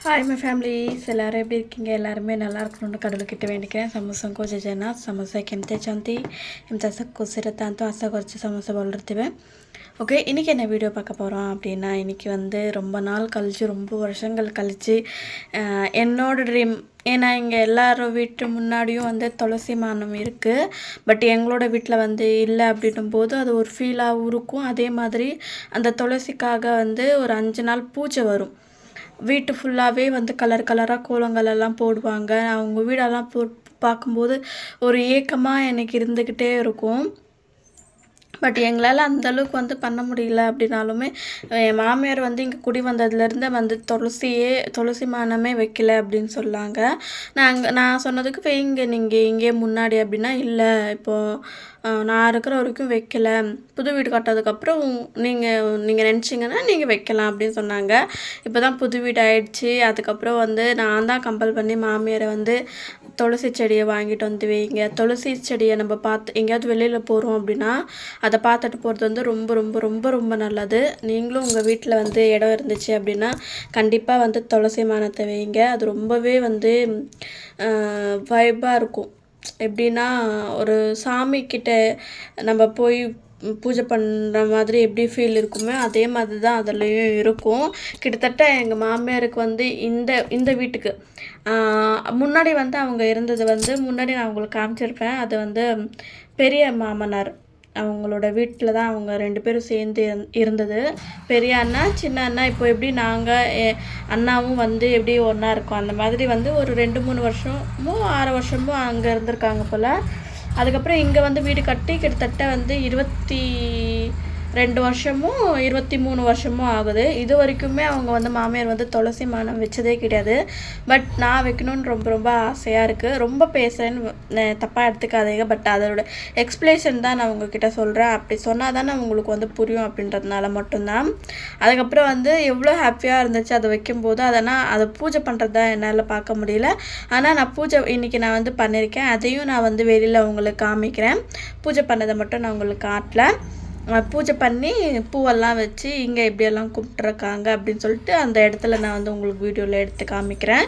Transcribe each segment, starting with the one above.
Hi my families எல்லாரும் எப்படி இருக்கீங்க எல்லாருமே நல்லா இருக்கணும்னு கடவுள்கிட்ட வேண்டிக்கிறேன் ಸಮಸ್ಯೆಗೂ ಜನ ಸಮಸ್ಯೆಕ್ಕಿಂತ ಚಂತಿ ಇಂಥ ಕುಸಿರುತ್ತೆ ಅಂತ ಆಸೆ குறைச்சி ಸಮಸ್ಯೆ ಬಲ್ಲಿರ್ತೀವಿ ஓகே இன்றைக்கி என்ன வீடியோ பார்க்க போகிறோம் அப்படின்னா இன்றைக்கி வந்து ரொம்ப நாள் கழித்து ரொம்ப வருஷங்கள் கழித்து அஹ், என்னோட ட்ரீம் ஏன்னா இங்கே எல்லாரும் வீட்டு முன்னாடியும் வந்து துளசி மானம் இருக்குது பட் எங்களோட வீட்டில் வந்து இல்லை அப்படின்னும் போது அது ஒரு ஃபீலாகவும் இருக்கும் அதே மாதிரி அந்த துளசிக்காக வந்து ஒரு அஞ்சு நாள் பூஜை வரும் வீட்டு ஃபுல்லாகவே வந்து கலர் கலராக கோலங்கள் எல்லாம் போடுவாங்க. அவங்க வீடெல்லாம் போ பார்க்கும்போது ஒரு ஏக்கமாக எனக்கு இருந்துக்கிட்டே இருக்கும். பட் எங்களால் அந்த அளவுக்கு வந்து பண்ண முடியல அப்படின்னாலுமே என் மாமியார் வந்து இங்கே குடி வந்ததுலேருந்து வந்து துளசியே துளசி மானமே வைக்கல அப்படின்னு சொன்னாங்க. நாங்கள் நான் சொன்னதுக்கு வைங்க நீங்கள் இங்கே முன்னாடி அப்படின்னா இல்லை இப்போது நான் இருக்கிற வரைக்கும் வைக்கல. புது வீடு கட்டதுக்கப்புறம் நீங்கள் நீங்கள் நினச்சிங்கன்னா நீங்கள் வைக்கலாம் அப்படின்னு சொன்னாங்க. இப்போ தான் புது வீடு ஆயிடுச்சு. அதுக்கப்புறம் வந்து நான் தான் கம்பல் பண்ணி மாமியாரை வந்து துளசி செடியை வாங்கிட்டு வந்து வைங்க. துளசி செடியை நம்ம பார்த்து எங்கேயாவது வெளியில் போகிறோம் அப்படின்னா அதை பார்த்துட்டு போகிறது வந்து ரொம்ப ரொம்ப ரொம்ப ரொம்ப நல்லது. நீங்களும் உங்கள் வீட்டில் வந்து இடம் இருந்துச்சு அப்படின்னா கண்டிப்பாக வந்து துளசி மானத்தை வைங்க. அது ரொம்பவே வந்து வைபாக இருக்கும். எப்படின்னா ஒரு சாமி கிட்ட நம்ம போய் பூஜை பண்ணுற மாதிரி எப்படி ஃபீல் இருக்குமோ அதே மாதிரி தான் அதுலேயும் இருக்கும். கிட்டத்தட்ட எங்கள் மாமியாருக்கு வந்து இந்த இந்த வீட்டுக்கு முன்னாடி வந்து அவங்க இருந்தது வந்து முன்னாடி நான் உங்களுக்கு காமிச்சிருப்பேன். அது வந்து பெரிய மாமனார். அவங்களோட வீட்டில் தான் அவங்க ரெண்டு பேரும் சேர்ந்து இருந்தது. பெரிய அண்ணா சின்ன அண்ணா இப்போ எப்படி நாங்கள் அண்ணாவும் வந்து எப்படி ஒன்றா இருக்கோம்? அந்த மாதிரி வந்து ஒரு ரெண்டு மூணு வருஷமோ ஆறு வருஷமோ அங்கே இருந்திருக்காங்க போல். அதுக்கப்புறம் இங்கே வந்து வீடு கட்டி கிட்டத்தட்ட வந்து இருபத்தி ரெண்டு வருஷமும் இருபத்தி மூணு வருஷமும் ஆகுது. இது வரைக்குமே அவங்க வந்து மாமியார் வந்து துளசி மானம் வச்சதே கிடையாது. பட் நான் வைக்கணும்னு ரொம்ப ரொம்ப ஆசையாக இருக்குது ரொம்ப பேசுகிறேன்னு தப்பாக எடுத்துக்காதீங்க. பட் அதோட எக்ஸ்பிளேஷன் தான் நான் உங்ககிட்ட சொல்கிறேன் அப்படி சொன்னால் தானே உங்களுக்கு வந்து புரியும் அப்படின்றதுனால மட்டும்தான். அதுக்கப்புறம் வந்து எவ்வளோ ஹாப்பியாக இருந்துச்சு அதை வைக்கும்போது அதனால் அதை பூஜை பண்ணுறது தான் என்னால் பார்க்க முடியல. ஆனால் நான் பூஜை இன்றைக்கி நான் வந்து பண்ணியிருக்கேன். அதையும் நான் வந்து வெளியில் உங்களுக்கு காமிக்கிறேன். பூஜை பண்ணதை மட்டும் நான் உங்களுக்கு காட்டல. பூஜை பண்ணி பூவெல்லாம் வச்சு இங்கே எப்படியெல்லாம் கும்பிட்ருக்காங்க அப்படின்னு சொல்லிட்டு அந்த இடத்துல நான் வந்து உங்களுக்கு வீடியோவில் எடுத்து காமிக்கிறேன்.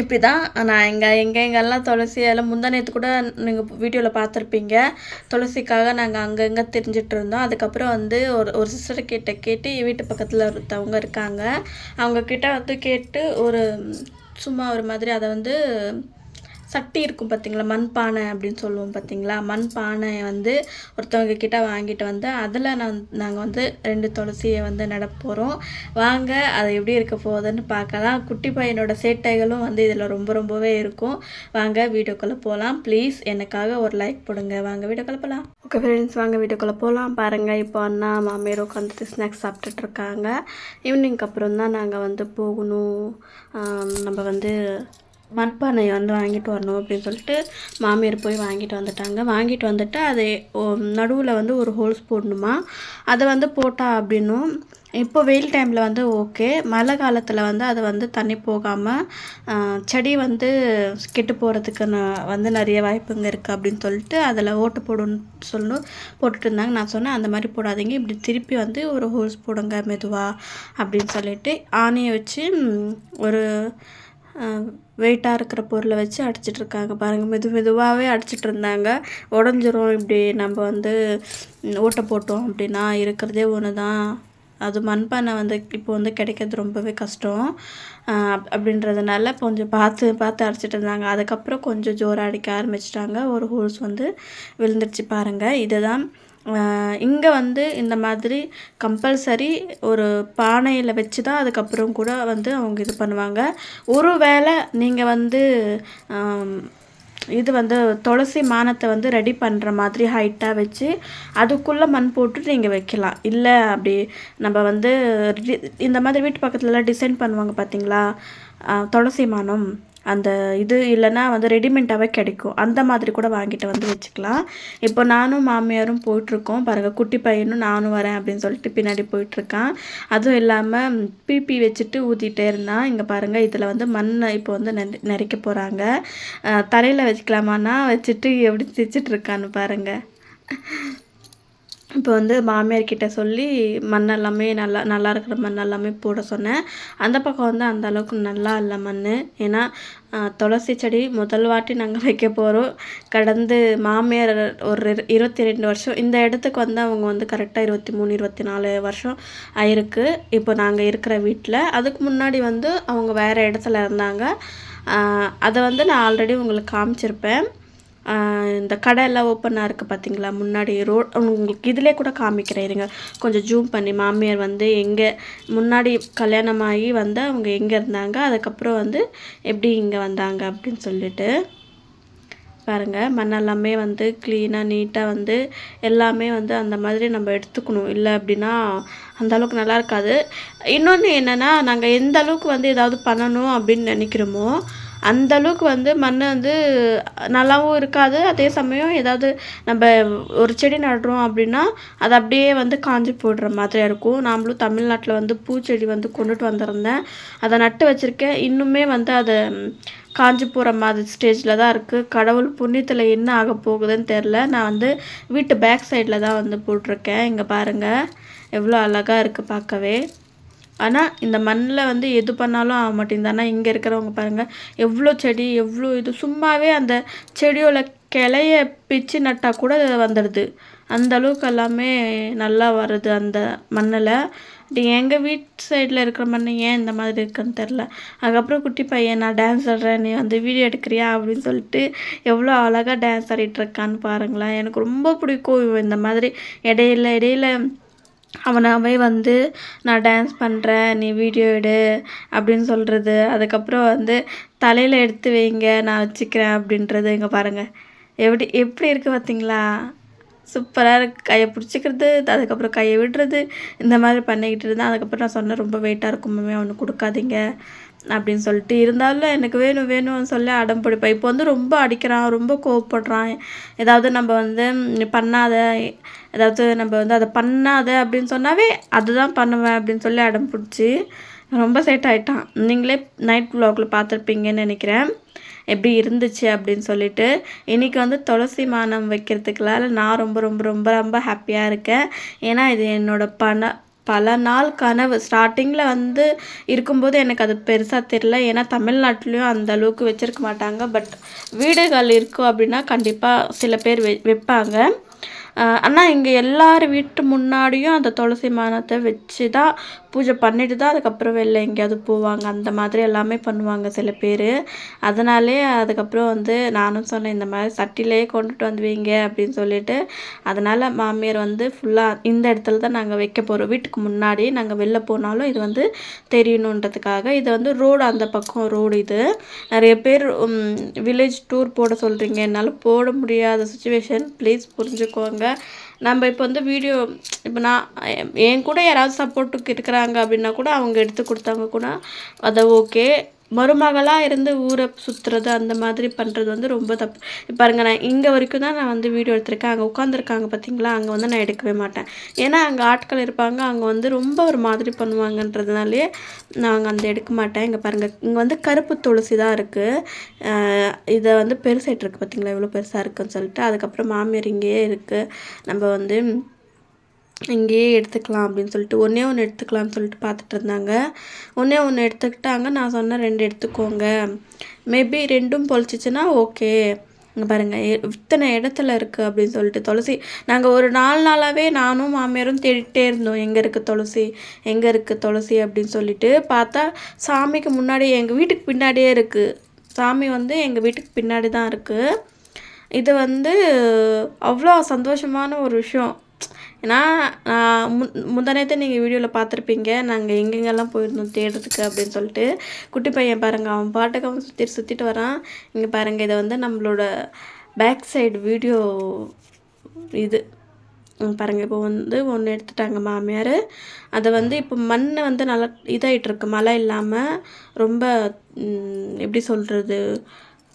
இப்படி தான் நான் எங்கே எங்கே எங்கெல்லாம் துளசி எல்லாம் முந்தா நேற்று கூட நீங்கள் வீடியோவில் பார்த்துருப்பீங்க. துளசிக்காக நாங்கள் அங்கங்கே தெரிஞ்சிட்டு இருந்தோம். அதுக்கப்புறம் வந்து ஒரு ஒரு சிஸ்டர் கிட்ட கேட்டு வீட்டு பக்கத்தில் ஒருத்தவங்க இருக்காங்க. அவங்க கிட்ட வந்து கேட்டு ஒரு சும்மா ஒரு மாதிரி அதை வந்து சட்டி இருக்கும் பார்த்தீங்களா மண்பானை அப்படின்னு சொல்லுவோம் பார்த்தீங்களா மண்பானையை வந்து ஒருத்தவங்க கிட்ட வாங்கிட்டு வந்து அதில் நான் நாங்கள் வந்து ரெண்டு துளசியை வந்து நட போகிறோம் வாங்க அது எப்படி இருக்க போகுதுன்னு பார்க்கலாம். குட்டி பையனோட சேட்டைகளும் வந்து இதில் ரொம்ப ரொம்பவே இருக்கும். வாங்க வீடியோக்குள்ளே போகலாம் ப்ளீஸ் எனக்காக ஒரு லைக் போடுங்க. வாங்க வீடியோக்குள்ளே போகலாம் ஓகே ஃப்ரெண்ட்ஸ் வாங்க வீடியோக்குள்ளே போகலாம் பாருங்கள் இப்போ அண்ணா மாமியார் உட்காந்துட்டு ஸ்நாக்ஸ் சாப்பிட்டுட்ருக்காங்க ஈவினிங்க்கு அப்புறம் தான் நாங்கள் வந்து போகணும். நம்ம வந்து மண்பானை வந்து வாங்கிட்டு வரணும் அப்படின்னு சொல்லிட்டு மாமியார் போய் வாங்கிட்டு வந்துட்டாங்க. வாங்கிட்டு வந்துட்டு அதை நடுவில் வந்து ஒரு ஹோல்ஸ் போடணுமா? அதை வந்து போட்டா அப்படின்னும். இப்போ வெயில் டைமில் வந்து ஓகே மழை காலத்தில் வந்து அது வந்து தண்ணி போகாமல் செடி வந்து கெட்டு போகிறதுக்கு நான் வந்து நிறைய வாய்ப்புங்க இருக்குது அப்படின்னு சொல்லிட்டு அதில் ஓட்டு போடுன்னு சொல்லணும் போட்டுட்டு இருந்தாங்க. நான் சொன்னேன் அந்த மாதிரி போடாதீங்க. இப்படி திருப்பி வந்து ஒரு ஹோல்ஸ் போடுங்க மெதுவாக அப்படின்னு சொல்லிட்டு ஆணையை வச்சு ஒரு வெயிட்டாக இருக்கிற பொருளை வச்சு அடிச்சிட்டு இருக்காங்க. பாருங்கள் மெது மெதுவாகவே அடிச்சிட்டு இருந்தாங்க. உடஞ்சிரும். இப்படி நம்ம வந்து ம், ஓட்டை போட்டோம் அப்படின்னா இருக்கிறதே ஒன்று தான் அது மண்பானை வந்து இப்போ வந்து கிடைக்கிறது ரொம்பவே கஷ்டம். அப்- அப்படின்றதுனால கொஞ்சம் பார்த்து பார்த்து அடிச்சிட்டு இருந்தாங்க. அதுக்கப்புறம் கொஞ்சம் ஜோராக அடிக்க ஆரம்பிச்சிட்டாங்க. ஒரு ஹோல்ஸ் வந்து விழுந்துருச்சு பாருங்கள் இதுதான் இங்கே வந்து இந்த மாதிரி கம்பல்சரி ஒரு பானையில் வச்சு தான் அதுக்கப்புறம் கூட வந்து அவங்க இது பண்ணுவாங்க. ஒரு வேளை நீங்கள் வந்து இது வந்து துளசி மானத்தை வந்து ரெடி பண்ணுற மாதிரி ஹைட்டாக வச்சு அதுக்குள்ளே மண் போட்டு நீங்கள் வைக்கலாம். இல்லை அப்படி நம்ம வந்து இந்த மாதிரி வீட்டு பக்கத்துலலாம் டிசைன் பண்ணுவாங்க பார்த்தீங்களா துளசி மானம். அந்த இது இல்லைன்னா வந்து ரெடிமேடாகவே கிடைக்கும். அந்த மாதிரி கூட வாங்கிட்டு வந்து வச்சுக்கலாம். இப்போ நானும் மாமியாரும் போயிட்டுருக்கோம். பாருங்கள் குட்டி பையனும் நானும் வரேன் அப்படின்னு சொல்லிட்டு பின்னாடி போயிட்டுருக்கான். அதுவும் இல்லாமல் பிபி வச்சுட்டு ஊற்றிட்டே இருந்தான். இங்கே பாருங்கள் இதில் வந்து மண்ணை இப்போ வந்து நெ நெரிக்க போகிறாங்க தலையில் வச்சுக்கலாமான்னா வச்சுட்டு எப்படி தைச்சிட்ருக்கான்னு பாருங்கள் இப்போ வந்து மாமியார் கிட்ட சொல்லி மண் எல்லாமே நல்லா நல்லா இருக்கிற மண் எல்லாமே போட சொன்னேன். அந்த பக்கம் வந்து அந்த அளவுக்கு நல்லா இல்லை மண் ஏன்னா துளசி செடி முதல் வாட்டி நாங்கள் வைக்க போகிறோம் கடந்து மாமியார் ஒரு இருபத்தி ரெண்டு வருஷம் இந்த இடத்துக்கு வந்து அவங்க வந்து கரெக்டாக இருபத்தி மூணு இருபத்தி நாலு வருஷம் ஆயிருக்கு. இப்போ நாங்கள் இருக்கிற வீட்டில் அதுக்கு முன்னாடி வந்து அவங்க வேறு இடத்துல இருந்தாங்க. அதை வந்து நான் ஆல்ரெடி உங்களுக்கு காமிச்சிருப்பேன். இந்த கடை எல்லாம் ஓப்பனாக இருக்குது பார்த்தீங்களா முன்னாடி ரோட் உங்களுக்கு இதிலே கூட காமிக்கிறேன் இருங்க. கொஞ்சம் ஜூம் பண்ணி மாமியார் வந்து எங்கே முன்னாடி கல்யாணம் ஆகி வந்து அவங்க எங்கே இருந்தாங்க அதுக்கப்புறம் வந்து எப்படி இங்கே வந்தாங்க அப்படின்னு சொல்லிட்டு. பாருங்கள் மண்ணெல்லாமே வந்து க்ளீனாக நீட்டாக வந்து எல்லாமே வந்து அந்த மாதிரி நம்ம எடுத்துக்கணும். இல்லை அப்படின்னா அந்த அளவுக்கு நல்லா இருக்காது. இன்னொன்று என்னென்னா நாங்கள் எந்த அளவுக்கு வந்து ஏதாவது பண்ணணும் அப்படின்னு நினைக்கிறோமோ அந்த அளவுக்கு வந்து மண் வந்து நல்லாவும் இருக்காது. அதே சமயம் ஏதாவது நம்ம ஒரு செடி நடுறோம் அப்படின்னா அது அப்படியே வந்து காஞ்சி போடுற மாதிரியாக இருக்கும். நாமளும் தமிழ்நாட்டில் வந்து பூச்செடி வந்து கொண்டுட்டு வந்திருந்தேன். அதை நட்டு வச்சுருக்கேன். இன்னுமே வந்து அதை காஞ்சி போகிற மாதிரி ஸ்டேஜில் தான் இருக்குது கடவுள் புண்ணியத்தில் என்ன ஆக போகுதுன்னு தெரில நான் வந்து வீட்டு பேக் சைடில் தான் வந்து போட்டிருக்கேன். இங்கே பாருங்கள் எவ்வளோ அழகாக இருக்குது பார்க்கவே. ஆனால் இந்த மண்ணில் வந்து எது பண்ணாலும் ஆக மாட்டேங்குது. ஆனால் இங்கே இருக்கிறவங்க பாருங்கள் எவ்வளோ செடி எவ்வளோ இது. சும்மாவே அந்த செடியோட கிளைய பிச்சு நட்டால் கூட வந்துடுது. அந்த அளவுக்கு எல்லாமே நல்லா வருது அந்த மண்ணில். எங்கள் வீட்டு சைடில் இருக்கிற மண் ஏன் இந்த மாதிரி இருக்குன்னு தெரில அதுக்கப்புறம் குட்டி பையன் நான் டான்ஸ் ஆடுறேன். நீ வந்து வீடியோ எடுக்கிறியா? அப்படின்னு சொல்லிட்டு எவ்வளோ அழகாக டான்ஸ் ஆடிட்டுருக்கான்னு பாருங்களேன். எனக்கு ரொம்ப பிடிக்கும் இந்த மாதிரி இடையில இடையில அவனாவே வந்து நான் டான்ஸ் பண்ணுறேன் நீ வீடியோ எடு அப்படின்னு சொல்கிறது அதுக்கப்புறம் வந்து தலையில் எடுத்து வைங்க நான் வச்சுக்கிறேன் அப்படின்றது இங்கே பாருங்கள் எப்படி எப்படி இருக்குது பார்த்தீங்களா சூப்பராக இருக்குது கையை பிடிச்சிக்கிறது அதுக்கப்புறம் கையை விடுறது இந்த மாதிரி பண்ணிக்கிட்டு இருந்தேன் அதுக்கப்புறம் நான் சொன்னேன் ரொம்ப வெயிட்டாக இருக்கும் மேமே அவனுக்கு கொடுக்காதீங்க. அப்படின்னு சொல்லிட்டு இருந்தாலும் எனக்கு வேணும் வேணும்னு சொல்லி அடம் பிடிப்பேன். இப்போ வந்து ரொம்ப அடிக்கிறான் ரொம்ப கோவப்படுறான். ஏதாவது நம்ம வந்து பண்ணாத ஏதாவது நம்ம வந்து அதை பண்ணாத அப்படின்னு சொன்னாவே அதுதான் பண்ணுவேன் அப்படின்னு சொல்லி அடம் பிடிச்சி ரொம்ப செட் ஆகிட்டான் நீங்களே நைட் வ்ளாகில் பார்த்துருப்பீங்கன்னு நினைக்கிறேன். எப்படி இருந்துச்சு அப்படின்னு சொல்லிட்டு. இன்றைக்கி வந்து துளசி மானம் வைக்கிறதுக்குலாம் நான் ரொம்ப ரொம்ப ரொம்ப ரொம்ப ஹாப்பியாக இருக்கேன். ஏன்னா இது என்னோடய பண பல நாள் கனவு. ஸ்டார்டிங்கில் வந்து இருக்கும்போது எனக்கு அது பெருசாக தெரில ஏன்னா தமிழ்நாட்டிலையும் அந்த அளவுக்கு வச்சுருக்க மாட்டாங்க. பட் வீடுகள் இருக்கும் அப்படின்னா கண்டிப்பாக சில பேர் வெ வைப்பாங்க. ஆனால் இங்கே எல்லார் வீட்டு முன்னாடியும் அந்த துளசி மானத்தை வச்சு தான் பூஜை பண்ணிட்டு தான் அதுக்கப்புறம் வெளில எங்கேயாவது போவாங்க. அந்த மாதிரி எல்லாமே பண்ணுவாங்க சில பேர். அதனாலே அதுக்கப்புறம் வந்து நானும் சொன்னேன் இந்த மாதிரி சட்டிலேயே கொண்டுட்டு வந்து வைங்க அப்படின்னு சொல்லிட்டு. அதனால் மாமியார் வந்து ஃபுல்லாக இந்த இடத்துல தான் நாங்கள் வைக்க போகிறோம் வீட்டுக்கு முன்னாடி நாங்கள் வெளில போனாலும் இது வந்து தெரியணுன்றதுக்காக. இது வந்து ரோடு அந்த பக்கம் ரோடு இது. நிறைய பேர் வில்லேஜ் டூர் போட சொல்கிறீங்க என்னால் போட முடியாத சுச்சுவேஷன் ப்ளீஸ் புரிஞ்சுக்கோங்க. நம்ம இப்போ வந்து வீடியோ இப்போ நான் என் கூட யாராவது சப்போர்ட்டுக்கு இருக்கிறாங்க அப்படின்னா கூட அவங்க எடுத்து கொடுத்தாங்க கூட அதை ஓகே மருமகளாக இருந்து ஊரை சுற்றுறது அந்த மாதிரி பண்ணுறது வந்து ரொம்ப தப்பு. பாருங்க நான் இங்கே வரைக்கும் தான் நான் வந்து வீடியோ எடுத்திருக்கேன். அங்கே உட்காந்துருக்காங்க பார்த்தீங்களா அங்கே வந்து நான் எடுக்கவே மாட்டேன். ஏன்னா அங்கே ஆட்கள் இருப்பாங்க. அங்கே வந்து ரொம்ப ஒரு மாதிரி பண்ணுவாங்கன்றதுனாலே நாங்கள் அந்த எடுக்க மாட்டேன். இங்கே பாருங்கள் இங்கே வந்து கருப்பு துளசி தான் இருக்குது இதை வந்து பெருசாகிட்டு இருக்குது பார்த்தீங்களா எவ்வளோ பெருசாக இருக்குன்னு சொல்லிட்டு அதுக்கப்புறம் மாமியார் இங்கேயே இருக்குது நம்ம வந்து இங்கேயே எடுத்துக்கலாம் அப்படின்னு சொல்லிட்டு ஒன்றே ஒன்று எடுத்துக்கலாம்னு சொல்லிட்டு பார்த்துட்டு இருந்தாங்க. ஒன்றே ஒன்று எடுத்துக்கிட்டாங்க. நான் சொன்னேன் ரெண்டு எடுத்துக்கோங்க. மேபி ரெண்டும் பொழிச்சிச்சின்னா ஓகே இங்கே பாருங்கள் இத்தனை இடத்துல இருக்குது அப்படின்னு சொல்லிட்டு துளசி நாங்கள் ஒரு நாலு நாளாகவே நானும் மாமியாரும் தேடிட்டே இருந்தோம். எங்கே இருக்குது துளசி? எங்கே இருக்குது துளசி அப்படின்னு சொல்லிட்டு பார்த்தா சாமிக்கு முன்னாடி எங்கள் வீட்டுக்கு பின்னாடியே இருக்குது சாமி வந்து எங்கள் வீட்டுக்கு பின்னாடி தான் இருக்குது இது வந்து அவ்வளோ சந்தோஷமான ஒரு விஷயம். ஏன்னா மு முந்தானேத்து நீங்கள் வீடியோவில் பார்த்துருப்பீங்க நாங்கள் எங்கெங்கெல்லாம் போயிருந்தோம் தேடுறதுக்கு அப்படின்னு சொல்லிட்டு. குட்டி பையன் பாருங்கள் அவன் பாட்டுக்கு அவன் சுற்றி சுற்றிட்டு வரான். இங்கே பாருங்கள் இதை வந்து நம்மளோட பேக் சைடு வீடியோ இது. பாருங்கள் இப்போ வந்து ஒன்று எடுத்துட்டாங்க மாமியார். அதை வந்து இப்போ மண் வந்து நல்லா இதாகிட்டுருக்கு மழை இல்லாமல் ரொம்ப எப்படி சொல்கிறது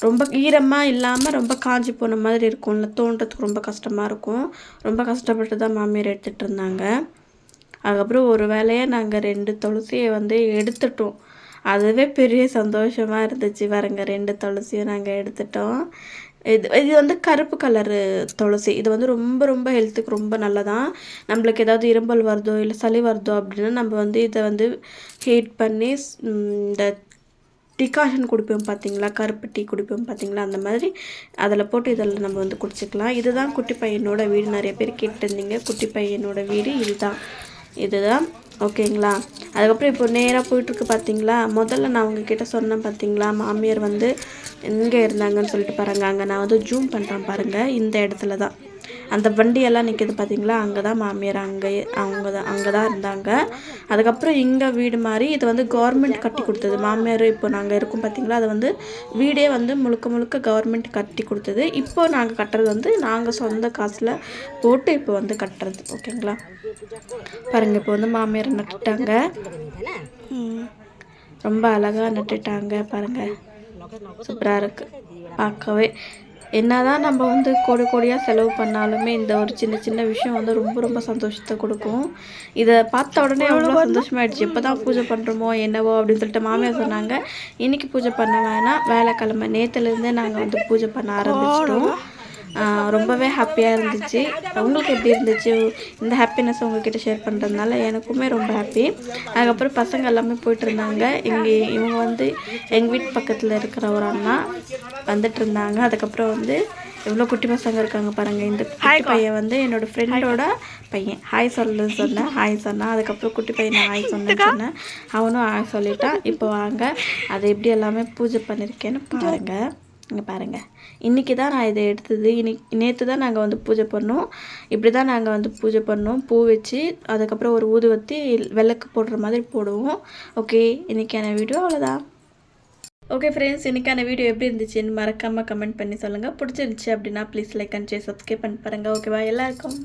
ரொம்ப ஈரமாக இல்லாமல் ரொம்ப காஞ்சி போன மாதிரி இருக்கும்ல. தோன்றதுக்கு ரொம்ப கஷ்டமாக இருக்கும். ரொம்ப கஷ்டப்பட்டு தான் மாமியார் எடுத்துகிட்டு இருந்தாங்க. அதுக்கப்புறம் ஒரு வேலையை நாங்கள் ரெண்டு துளசியை வந்து எடுத்துட்டோம். அதுவே பெரிய சந்தோஷமாக இருந்துச்சு பாருங்க. ரெண்டு துளசியும் நாங்கள் எடுத்துட்டோம். இது இது வந்து கருப்பு கலரு துளசி. இது வந்து ரொம்ப ரொம்ப ஹெல்த்துக்கு ரொம்ப நல்லதான் நம்மளுக்கு ஏதாவது இரும்பல் வருதோ இல்லை சளி வருதோ அப்படின்னா நம்ம வந்து இதை வந்து ஹீட் பண்ணி இந்த டிகாஷன் குடிப்போம் பார்த்தீங்களா கருப்பு டீ குடிப்போம் பார்த்தீங்களா அந்த மாதிரி அதில் போட்டு இதில் நம்ம வந்து குடிச்சிக்கலாம். இதுதான் குட்டி பையனோட வீடு. நிறைய பேர் கேட்டிருந்தீங்க. குட்டி பையனோட வீடு இதுதான். இதுதான். ஓகேங்களா? அதுக்கப்புறம் இப்போ நேராக போயிட்டுருக்கு பார்த்தீங்களா முதல்ல நான் உங்ககிட்ட சொன்னேன் பார்த்தீங்களா மாமியார் வந்து எங்கே இருந்தாங்கன்னு சொல்லிட்டு பாருங்க. அங்கே நான் வந்து ஜூம் பண்ணுறேன் பாருங்கள் இந்த இடத்துல தான் அந்த வண்டியெல்லாம் நிற்கிது பார்த்தீங்களா அங்கே தான் மாமியார் அங்கே அவங்க தான் அங்கே தான் இருந்தாங்க. அதுக்கப்புறம் இங்கே வீடு மாதிரி இது வந்து கவர்மெண்ட் கட்டி கொடுத்தது. மாமியார் இப்போ நாங்கள் இருக்கோம் பார்த்தீங்களா அது வந்து வீடே வந்து முழுக்க முழுக்க கவர்மெண்ட் கட்டி கொடுத்தது. இப்போ நாங்கள் கட்டுறது வந்து நாங்கள் சொந்த காசில் போட்டு இப்போ வந்து கட்டுறது. ஓகேங்களா? பாருங்கள் இப்போ வந்து மாமியார் நட்டுட்டாங்க. ரொம்ப அழகாக நட்டுட்டாங்க பாருங்கள் சூப்பராக இருக்குது பார்க்கவே என்னதான் நம்ம வந்து கோடி கோடியாக செலவு பண்ணாலுமே இந்த ஒரு சின்ன சின்ன விஷயம் வந்து ரொம்ப ரொம்ப சந்தோஷத்தை கொடுக்கும். இதை பார்த்த உடனே அவ்வளோ சந்தோஷமாயிடுச்சு. இப்போ தான் பூஜை பண்ணுறோமோ என்னவோ அப்படின்னு சொல்லிட்டு மாமியார் சொன்னாங்க. இன்னைக்கு பூஜை பண்ண வேணாம். வேலைக்கிழமை நேற்றுலேருந்தே நாங்கள் வந்து பூஜை பண்ண ஆரம்பிச்சிட்டோம். ரொம்பவே ஹாப்பியாக இருந்துச்சு. உங்களுக்கு எப்படி இருந்துச்சு? இந்த ஹாப்பினஸ் உங்ககிட்ட ஷேர் பண்ணுறதுனால எனக்குமே ரொம்ப ஹாப்பி அதுக்கப்புறம் பசங்க எல்லாமே போயிட்டு இருந்தாங்க. இங்கே இவங்க வந்து எங்கள் வீட்டு பக்கத்தில் இருக்கிற ஒரு அண்ணா வந்துட்டு இருந்தாங்க. அதுக்கப்புறம் வந்து எவ்வளோ குட்டி பசங்க இருக்காங்க பாருங்கள் இந்த குட்டி பையன் வந்து என்னோட ஃப்ரெண்டோட பையன். ஹாய் சொல்லு சொன்னேன். ஹாய் சொன்னான். அதுக்கப்புறம் குட்டி பையனை ஹாய் சொன்னேன்னு சொன்னேன். அவனும் ஹாய் சொல்லிட்டான். இப்போ வாங்க. அதை எப்படி எல்லாமே பூஜை பண்ணியிருக்கேன்னு பாருங்கள் இங்கே பாருங்கள் இன்றைக்கி தான் நான் இதை எடுத்தது. இன்னைக்கு நேற்று தான் நாங்கள் வந்து பூஜை பண்ணோம். இப்படி தான் நாங்கள் வந்து பூஜை பண்ணோம். பூ வச்சு அதுக்கப்புறம் ஒரு ஊதுவத்தி விளக்கு போடுற மாதிரி போடுவோம். ஓகே இன்றைக்கான வீடியோ அவ்வளோதான் ஓகே ஃப்ரெண்ட்ஸ் இன்றைக்கான வீடியோ எப்படி இருந்துச்சுன்னு மறக்காமல் கமெண்ட் பண்ணி சொல்லுங்கள் பிடிச்சிருந்துச்சி அப்படின்னா please like and share subscribe பண்ணி பாருங்கள் ஓகேவா எல்லாருக்கும்.